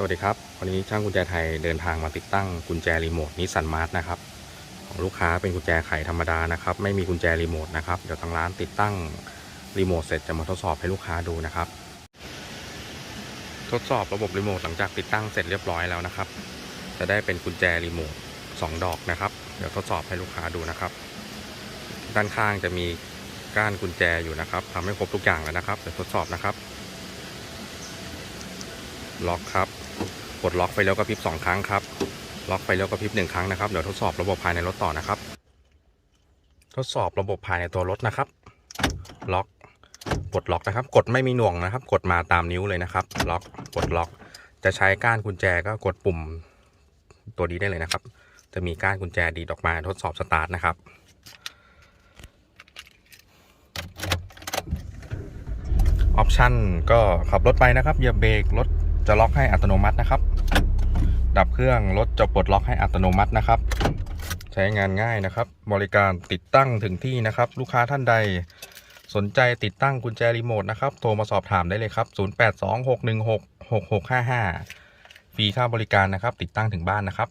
สวัสดีครับ วันนี้ช่างกุญแจไทยเดินทางมาติดตั้งกุญแจรีโมทนิสสันมาร์ทนะครับของลูกค้าเป็นกุญแจไขธรรมดานะครับ ไม่มีกุญแจรีโมทนะครับเดี๋ยวทางร้านติดตั้งรีโมทเสร็จจะมาทดสอบให้ลูกค้าดูนะครับ ทดสอบระบบรีโมทหลังจากติดตั้งเสร็จเรียบร้อยแล้วนะครับ จะได้เป็นกุญแจรีโมทสองดอกนะครับ เดี๋ยวทดสอบให้ลูกค้าดูนะครับ ด้านข้างจะมีก้านกุญแจอยู่นะครับทำให้ครบทุกอย่างแล้วนะครับเดี๋ยวทดสอบนะครับ ล็อกครับ กดล็อกไปแล้วก็พริบสองครั้งครับ ล็อกไปแล้วก็พริบหนึ่งครั้งนะครับ เดี๋ยวทดสอบระบบภายในรถต่อนะครับ ทดสอบระบบภายในตัวรถนะครับ ล็อก กดล็อกนะครับ กดไม่มีหน่วงนะครับ กดมาตามนิ้วเลยนะครับ ล็อก กดล็อก จะใช้ก้านกุญแจก็กดปุ่มตัวนี้ได้เลยนะครับ จะมีก้านกุญแจดีดออกมาทดสอบสตาร์ทนะครับออปชันก็ขับรถไปนะครับเหยียบเบรกรถ จะล็อกให้อัตโนมัตินะครับ ดับเครื่องรถจะปลดล็อกให้อัตโนมัตินะครับ ใช้งานง่ายนะครับ บริการติดตั้งถึงที่นะครับ ลูกค้าท่านใดสนใจติดตั้งกุญแจรีโมทนะครับ โทรมาสอบถามได้เลยครับ 0826166655 ฟรีค่าบริการนะครับ ติดตั้งถึงบ้านนะครับ